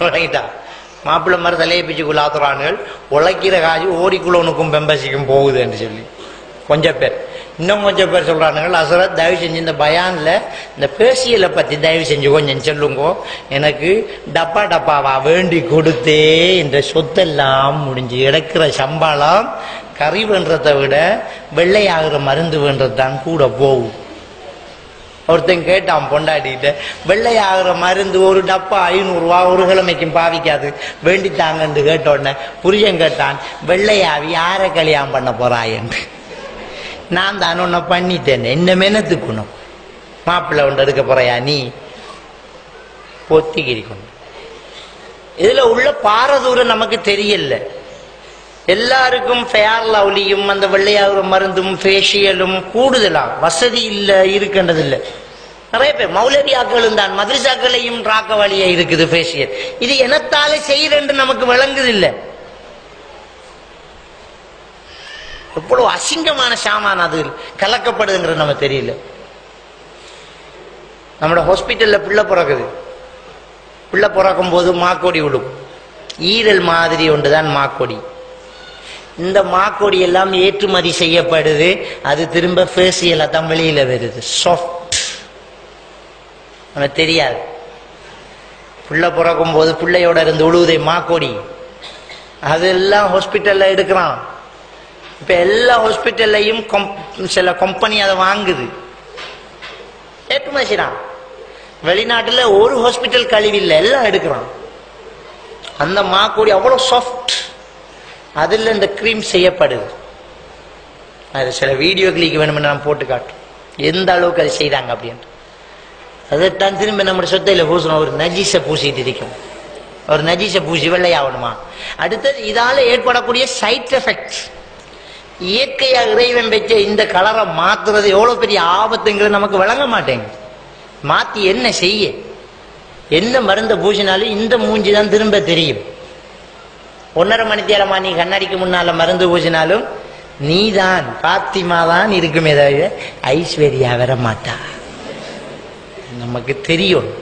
விளங்கிட்டா மாப்பிள்ளை மாதிரி தலையை பிச்சு குலாத்துறானுகள் உழைக்கிற காசு ஓடிக்குள்ளவனுக்கும் பெம்பசிக்கும் போகுதுன்னு சொல்லி. கொஞ்சம் பேர். இன்னும் கொஞ்சம் பேர் சொல்கிறானுங்கள் அசரத் தயவு செஞ்சு இந்த பயானில் இந்த பேசியலை பற்றி தயவு செஞ்சு கொஞ்சம் சொல்லுங்கோ. எனக்கு டப்பா டப்பாவா வேண்டி கொடுத்தே இந்த சொத்தெல்லாம் முடிஞ்சு எடுக்கிற சம்பளம் கறி வேண்டதை விட வெள்ளையாகிற மருந்து வேண்டது தான் கூட போகும். ஒருத்தன் கேட்டான் பொண்டாட்டிகிட்ட வெள்ளையாகிற மருந்து ஒரு டப்பா ஐநூறுரூவா ஒரு கிழமைக்கும் பாவிக்காது. வேண்டித்தாங்கன்னு கேட்ட உடனே புரியன் கேட்டான் வெள்ளையாவி யாரை கல்யாணம் பண்ண போறாயன்று நான் தான் உன்னை பண்ணிட்டேன். என்ன மெனத்துக்கணும்? மாப்பிள்ளை ஒன்று எடுக்க போறையா நீ? பொத்திக்கிரிக்கணும் இதுல உள்ள பாரதூரம் நமக்கு தெரியல. எல்லாருக்கும் ஃபேர் லவ்லியும் அந்த வெள்ளையாகிற மருந்தும் ஃபேஷியலும் கூடுதலாம். வசதி இல்லை இருக்கின்றது இல்லை நிறைய பேர் மௌலவியாக்களும் தான் மதுரசாக்களையும் ராக்க வழியா இருக்குது ஃபேஷியல் இது எனத்தால செய்யறேன்னு நமக்கு விளங்குது இல்லை எவ்வளவு அசிங்கமான சாமான் அது கலக்கப்படுதுங்கிறது நம்ம தெரியல. நம்மளோட ஹாஸ்பிட்டல்ல பிள்ளை பிறக்குது. பிள்ளை பிறக்கும் போது மாக்கொடி விடும் ஈரல் மாதிரி ஒன்று தான் மாக்கொடி. இந்த மாக்கொடி எல்லாம் ஏற்றுமதி செய்யப்படுது. அது திரும்ப ஃபேசியலா தான் வெளியில் வருது. சாஃப்ட் நமக்கு தெரியாது. பிள்ளை பிறக்கும் போது பிள்ளையோட இருந்து உழுவுதே மாக்கொடி அதெல்லாம் ஹாஸ்பிட்டல்ல எடுக்கிறான். இப்ப எல்லா ஹாஸ்பிட்டல்லையும் சில கம்பெனி அதை வாங்குது. ஏற்றுமதி செய்யறான். வெளிநாட்டுல ஒரு ஹாஸ்பிட்டல் கழிவு இல்லை எல்லாம் எடுக்கிறான். அந்த மாக்கொடி அவ்வளவு சாஃப்ட் அதில் இந்த க்ரீம் செய்யப்படுது. அது சில வீடியோ வேணும்னு நான் போட்டு காட்டும். எந்த அளவுக்கு அது செய்தாங்க அப்படின்ட்டு அதைத்தான் திரும்ப நம்ம சொத்தையில் பூசணும். ஒரு நஜீஸை பூசிட்டு இருக்கும் ஒரு நஜீஸை பூசி வெள்ளையாகணுமா? அடுத்தது இதால் ஏற்படக்கூடிய சைட் எஃபெக்ட் இயற்கையா இறைவன் வச்ச இந்த கலரை மாத்துறது எவ்வளவு பெரிய ஆபத்துங்கிறது நமக்கு விளங்க மாட்டேங்குது. மாத்தி என்ன செய்ய? எந்த மருந்தை பூசினாலும் இந்த மூஞ்சி தான் திரும்ப தெரியும். ஒன்னரை மணி நேரமா நீ கண்ணாடிக்கு முன்னால மருந்து பூசினாலும் நீதான் பாத்திமா தான் இருக்குமே தவிர ஐஸ்வர்யா வர மாட்டா. நமக்கு தெரியும்.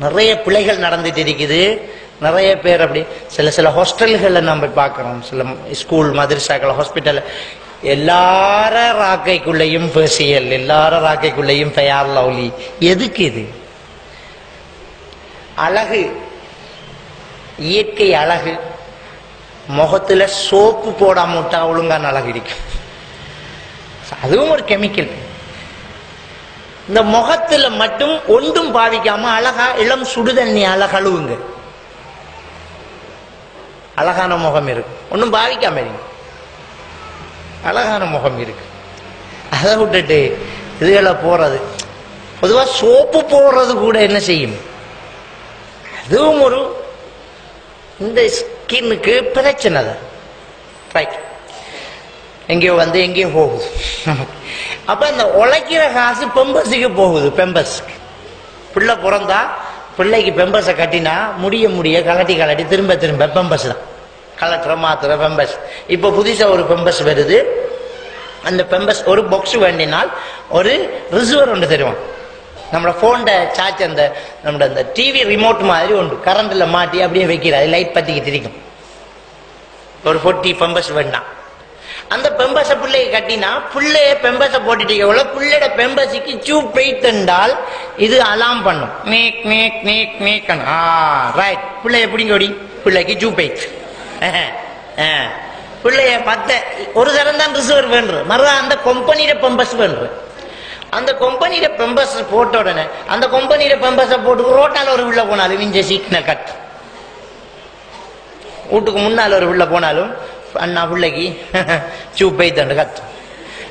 நிறைய பிழைகள் நடந்துட்டு இருக்குது. நிறைய பேர் அப்படி சில சில ஹாஸ்டல்களில் நம்ம பார்க்குறோம். சில ஸ்கூல் மதரசாக்கள் ஹாஸ்பிட்டல் எல்லார ராக்கைக்குள்ளேயும் பேசியல் எல்லார ராக்கைக்குள்ளேயும் தயார் லவ்லி. எதுக்கு இது? அழகு. இயற்கை அழகு. முகத்துல சோப்பு போடாம விட்டா ஒழுங்கா அழகு கிடைக்கும் அதுவும் ஒரு கெமிக்கல் இந்த முகத்துல மட்டும் ஒன்றும் பாவிக்காம அழகா இளம் சுடுதண்ணி அழகழுவுங்க அழகான முகம் இருக்கு. ஒன்றும் பாவிக்காம இருங்க. அழகான முகம் இருக்கு. அதை விட்டுட்டு இதுகளை போறது. பொதுவா சோப்பு போடுறது கூட என்ன செய்யும்? அதுவும் ஒரு இந்த ஸ்கின்னுக்கு பிரச்சனை தான் ரைட் எங்கேயோ வந்து எங்கேயோ போகுது. அப்ப இந்த உழைக்கிற காசு பெம்பஸுக்கு போகுது பெம்பஸ்க்கு. பிள்ளை பிறந்தா பிள்ளைக்கு பெம்பஸை கட்டினா முடிய முடிய கலட்டி கலட்டி திரும்ப திரும்ப பெம்பஸ் தான். கலட்டுற மாத்திர பெம்பஸ். இப்போ புதுசாக ஒரு பெம்பஸ் வருது. அந்த பெம்பஸ் ஒரு பாக்ஸ் வேண்டினால் ஒரு ரிசர்வர் ஒன்று தருவான். நம்மளோட ஃபோனில் சார்ஜ் அந்த நம்மளோட அந்த டிவி ரிமோட் மாதிரி உண்டு. கரண்ட்ல மாட்டி அப்படியே வைக்கிற அது லைட் பற்றிக்கிட்டு இருக்கும் ஒரு பொட்டி பெம்பஸ் வேண்டாம் அந்த பெம்பஸ பிள்ளைய கட்டினா பிள்ளைய பெம்பஸ போட்டுட்டு எவ்வளோ பிள்ளையோட பெம்பஸுக்கு சூ பெய்த்தண்டால் இது அலாம் பண்ணும். மேக் மேக் மேக் மேக் ஆ ரைட் பிள்ளைய பிடிங்க ஓடி. பிள்ளைக்கு சூ பெய்த் பிள்ளைய பத்த ஒரு தரம் தான் ரிசர்வ் வேண்டு மறுபடியும் அந்த கம்பெனியில பெம்பஸ் வேண்டு அந்த கம்பெனியில பெம்பஸ் போட்ட உடனே அந்த கம்பெனியில பெம்பஸ போட்டு ரோட்டால் ஒரு உள்ள போனாலும் இஞ்ச சீக்கின கட். வீட்டுக்கு முன்னால் ஒரு உள்ள போனாலும் அண்ணா பிள்ளைக்கு சூப்பை தண்டு கத்தும்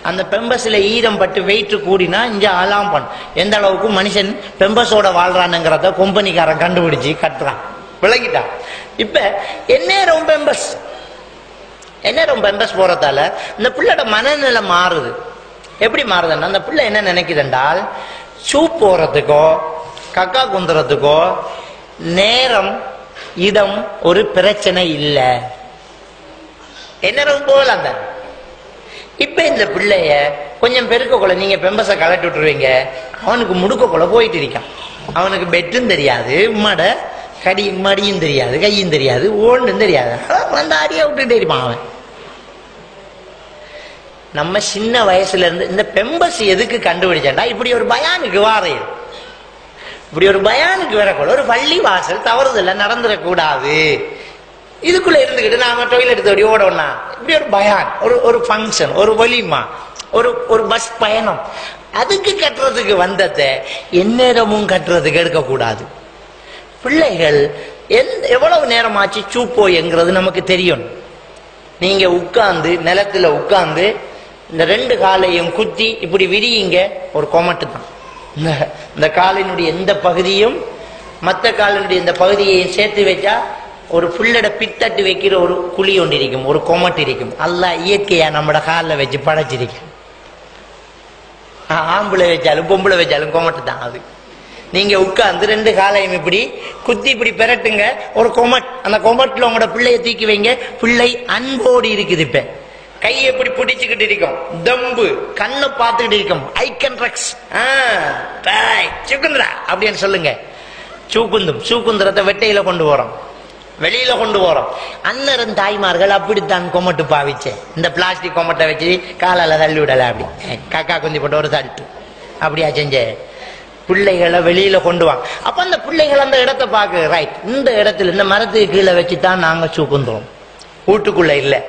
அந்த பெம்பஸில் ஈரம் பட்டு வெயிட் கூடினா இங்கே அலாம் பண்ணும் எந்த அளவுக்கு மனுஷன் பெம்பஸோட வாழ்றானுங்கிறத கம்பெனிக்காரன் கண்டுபிடிச்சி கட்டுறான். விளங்கிட்டான் இப்போ எந்நேரம் பெம்பஸ் எந்நேரம் பெம்பஸ் போகிறதால இந்த பிள்ளையோட மனநிலை மாறுது. எப்படி மாறுதுன்னா அந்த பிள்ளை என்ன நினைக்குதுன்றால் சூ போறதுக்கோ கக்கா குந்துறதுக்கோ நேரம் இடம் ஒரு பிரச்சனை இல்லை. என்ன போகலாம் தான் இப்ப இந்த பிள்ளைய கொஞ்சம் பெருக்க கொள்ள நீங்க பெம்பச கலட்டி விட்டுருவீங்க. அவனுக்கு முடுக்க கொள்ள போயிட்டு இருக்கான். அவனுக்கு பெட்டும் தெரியாது மடை கடி மடியும் தெரியாது கையும் தெரியாது ஓண்டும் தெரியாது. வந்து அடியை விட்டுட்டே இருப்பான் அவன். நம்ம சின்ன வயசுல இருந்து இந்த பெம்பஸ் எதுக்கு கண்டுபிடிச்சேன்டா இப்படி ஒரு பயானுக்கு வாரையும் இப்படி ஒரு பயானுக்கு வரக்கூட ஒரு பள்ளி வாசல் தவறுதல்ல நடந்துடக்கூடாது. இதுக்குள்ள இருந்துகிட்டு நாம டொய்லெட் தேடி ஓடணும்னா இப்படி ஒரு பயான் ஒரு ஒரு ஃபங்க்ஷன் ஒரு வலிமா ஒரு ஒரு பஸ் பயணம். அதுக்கு கட்டுறதுக்கு வந்ததை எந்நேரமும் கட்டுறதுக்கு எடுக்கக்கூடாது. பிள்ளைகள் எந்த எவ்வளவு நேரமாச்சு சூப்போய்ங்கிறது நமக்கு தெரியும். நீங்க உட்கார்ந்து நிலத்துல உட்கார்ந்து இந்த ரெண்டு காலையும் குத்தி இப்படி விரியுங்க ஒரு கொமட்டு தான் இந்த இந்த காலினுடைய எந்த பகுதியும் மற்ற காலினுடைய இந்த பகுதியையும் சேர்த்து வச்சா ஒரு புல்லட பித்தட்டு வைக்கிற ஒரு குழி ஒன்று இருக்கும் ஒரு கொமட்டு இருக்கும். அல்ல இயற்கையா நம்மட காலில் வச்சு படைச்சிருக்கும் ஆம்பளை வச்சாலும் பொம்பளை வச்சாலும் கொமட்டு தான் அது. நீங்க உட்கார்ந்து ரெண்டு காலையும் இப்படி குத்தி இப்படி பெறட்டுங்க ஒரு கொமட் அந்த கொமட்டில் உங்களோட பிள்ளைய தூக்கி வைங்க பிள்ளை அன்போடு இருக்குது இப்போ. கையை எப்படி பிடிச்சுக்கிட்டு இருக்கும்? தம்பு கண்ணை பார்த்துக்கிட்டு இருக்கும். ஐ கேன் ரக்ஸ் சுகுந்தரா அப்படின்னு சொல்லுங்க. சூக்குந்தும் சூக்குந்திரத்தை வெட்டையில கொண்டு போறோம். வெளியில கொண்டு போறோம். அன்னரன் தாய்மார்கள் அப்படித்தான் கொமட்டு பாவிச்சேன். இந்த பிளாஸ்டிக் கொமட்டை வச்சு காலால தள்ளி விடல அப்படி. காக்கா குந்தி போட்டு ஒரு தட்டு. அப்படியா செஞ்சேன் பிள்ளைகளை வெளியில கொண்டு வாங்க அப்ப அந்த பிள்ளைகள் அந்த இடத்தை பார்க்க. ரைட் இந்த இடத்துல இந்த மரத்துக்கு கீழே வச்சு தான் நாங்க சூக்குந்தோம் வீட்டுக்குள்ள இல்லை.